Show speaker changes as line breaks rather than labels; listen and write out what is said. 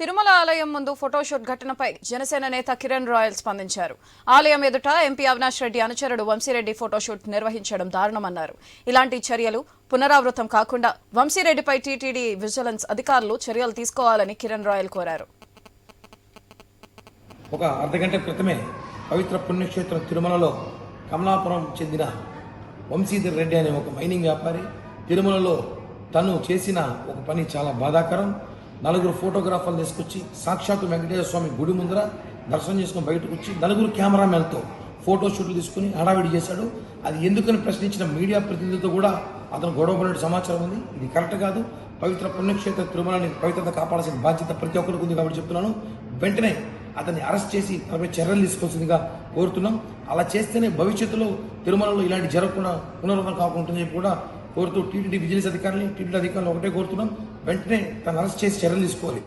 తిరుమల ఆలయం ముందు ఫోటోషూట్ ఘటనపై జనసేన నేత కిరణ్ రాయల్ స్పందించారు. ఆలయం ఎదుట ఎంపీ అవినాష్ రెడ్డి అనుచరుడు వంశీరెడ్డి ఫోటోషూట్ నిర్వహించడం దారుణమన్నారు. ఇలాంటి చర్యలు పునరావృతం కాకుండా వంశీరెడ్డిపై టీటీడీ విజిలెన్స్ అధికారులు చర్యలు తీసుకోవాలని కిరణ్ రాయల్ కోరారు.
ఒక అర్ధగంట క్రితమే పవిత్ర పుణ్యక్షేత్రం తిరుమలలో కమలాపురం చెందిన వంశీధర్ రెడ్డి అనే ఒక మైనింగ్ వ్యాపారి తిరుమలలో తను చేసిన ఒక పని చాలా బాధాకరం. నలుగురు ఫోటోగ్రాఫర్లు తీసుకొచ్చి సాక్షాత్తు వెంకటేశ్వర స్వామి గుడి ముందర దర్శనం చేసుకుని బయటకు వచ్చి నలుగురు కెమెరామెన్తో ఫోటో షూట్లు తీసుకుని హడావిడి చేశాడు. అది ఎందుకని ప్రశ్నించిన మీడియా ప్రతినిధులతో కూడా అతను గొడవపడిన సమాచారం ఉంది. ఇది కరెక్ట్ కాదు. పవిత్ర పుణ్యక్షేత్ర తిరుమలని పవిత్రత కాపాడాల్సిన బాధ్యత ప్రతి ఒక్కరికి ఉంది కాబట్టి చెప్తున్నాను. వెంటనే అతన్ని అరెస్ట్ చేసి తనపై చర్యలు తీసుకోవాల్సిందిగా కోరుతున్నాం. అలా చేస్తేనే భవిష్యత్తులో తిరుమలలో ఇలాంటి జరగకుండా పునరుద్ధరణ కాకుండా చెప్పి కూడా కోరుతూ టీటీడీ విజిలెన్స్ అధికారులు టీటీడీ అధికారులు ఒకటే కోరుతున్నాం. వెంటనే తను అరెస్ట్ చేసి చర్యలు తీసుకోవాలి.